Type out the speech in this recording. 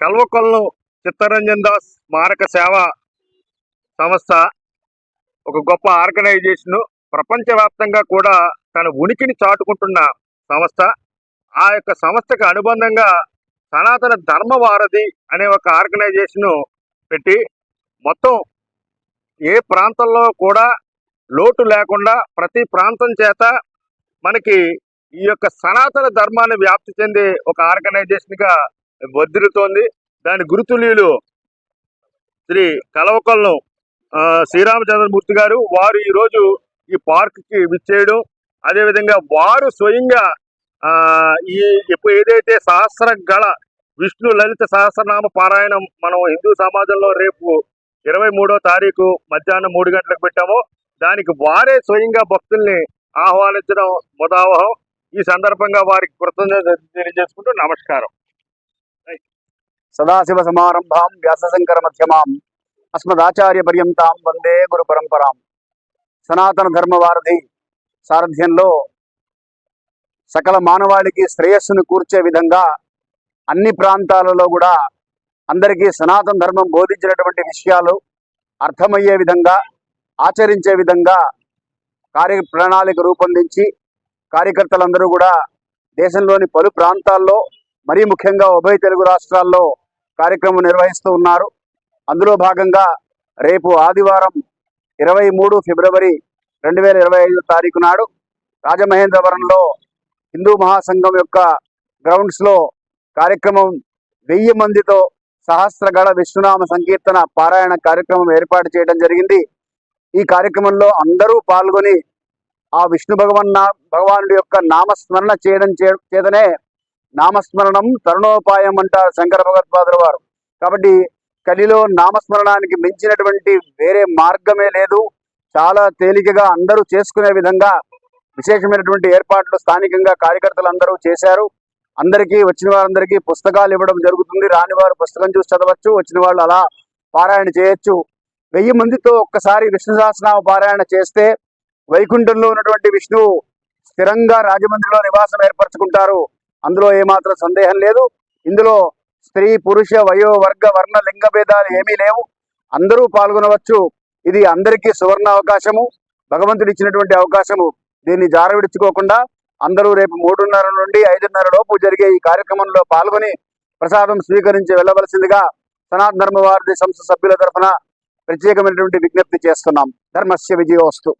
కల్వకొల్లు చిత్తరంజన్ దాస్ స్మారక సేవ సంస్థ ఒక గొప్ప ఆర్గనైజేషను ప్రపంచవ్యాప్తంగా కూడా తన ఉనికిని చాటుకుంటున్న సంస్థ. ఆ యొక్క సంస్థకు అనుబంధంగా సనాతన ధర్మవారధి అనే ఒక ఆర్గనైజేషను పెట్టి మొత్తం ఏ ప్రాంతంలో కూడా లోటు లేకుండా ప్రతి ప్రాంతం చేత మనకి ఈ యొక్క సనాతన ధర్మాన్ని వ్యాప్తి చెందే ఒక ఆర్గనైజేషన్గా వదిలుతోంది దాని గురుతుల్యులు శ్రీ కలవకొల్లం శ్రీరామచంద్రమూర్తి గారు వారు ఈరోజు ఈ పార్క్కి విచ్చేయడం. అదేవిధంగా వారు స్వయంగా ఈ ఇప్పుడు ఏదైతే సహస్ర గళ విష్ణు లలిత సహస్రనామ పారాయణం మనం హిందూ సమాజంలో రేపు ఇరవై మూడో తారీఖు మధ్యాహ్నం మూడు గంటలకు పెట్టామో దానికి వారే స్వయంగా భక్తుల్ని ఆహ్వానించడం ముదావహం ఈ సందర్భంగా వారికి కృతజ్ఞత తెలియజేసుకుంటూ నమస్కారం. సదాశివ సమారంభాం వ్యాసశంకర మధ్యమాం అస్మదాచార్య పర్యంతాం వందే గురు పరంపరాం సనాతన ధర్మవారధి సారథ్యంలో సకల మానవాళికి శ్రేయస్సును కూర్చే విధంగా అన్ని ప్రాంతాలలో కూడా అందరికీ సనాతన ధర్మం బోధించినటువంటి విషయాలు అర్థమయ్యే విధంగా ఆచరించే విధంగా కార్య ప్రణాళిక రూపొందించి కార్యకర్తలందరూ కూడా దేశంలోని పలు ప్రాంతాల్లో మరీ ముఖ్యంగా ఉభయ తెలుగు రాష్ట్రాల్లో కార్యక్రమం నిర్వహిస్తూ ఉన్నారు. అందులో భాగంగా రేపు ఆదివారం ఇరవై మూడు ఫిబ్రవరి రెండు వేల ఇరవై ఐదు తారీఖు నాడు రాజమహేంద్రవరంలో హిందూ మహాసంఘం యొక్క గ్రౌండ్స్లో కార్యక్రమం వెయ్యి మందితో సహస్రగడ విష్ణునామ సంకీర్తన పారాయణ కార్యక్రమం ఏర్పాటు చేయడం జరిగింది. ఈ కార్యక్రమంలో అందరూ పాల్గొని ఆ విష్ణు భగవన్ భగవానుడి యొక్క నామస్మరణ చేయడం చేతనే నామస్మరణం తరుణోపాయం అంటారు శంకర భగవత్పాదుల వారు. కాబట్టి కలిలో నామస్మరణానికి మించినటువంటి వేరే మార్గమే లేదు. చాలా తేలికగా అందరూ చేసుకునే విధంగా విశేషమైనటువంటి ఏర్పాట్లు స్థానికంగా కార్యకర్తలు అందరూ చేశారు. అందరికీ వచ్చిన వారందరికీ పుస్తకాలు ఇవ్వడం జరుగుతుంది. రాని వారు పుస్తకం చూసి చదవచ్చు వచ్చిన వాళ్ళు అలా పారాయణ చేయొచ్చు. వెయ్యి మందితో ఒక్కసారి విష్ణు సహస్రనామ పారాయణ చేస్తే వైకుంఠంలో ఉన్నటువంటి విష్ణువు స్థిరంగా రాజమండ్రిలో నివాసం ఏర్పరచుకుంటారు. అందులో ఏమాత్రం సందేహం లేదు. ఇందులో స్త్రీ పురుష వయో వర్గ వర్ణ లింగ భేదాలు ఏమీ లేవు. అందరూ పాల్గొనవచ్చు. ఇది అందరికీ సువర్ణ అవకాశము. భగవంతుడు ఇచ్చినటువంటి అవకాశము. దీన్ని జారవిడుచుకోకుండా అందరూ రేపు మూడున్నర నుండి ఐదున్నర లోపు జరిగే ఈ కార్యక్రమంలో పాల్గొని ప్రసాదం స్వీకరించి వెళ్ళవలసిందిగా సనాతన ధర్మవారి సంస్థ సభ్యుల తరఫున ప్రత్యేకమైనటువంటి విజ్ఞప్తి చేస్తున్నాం. ధర్మస్య విజయోస్తు.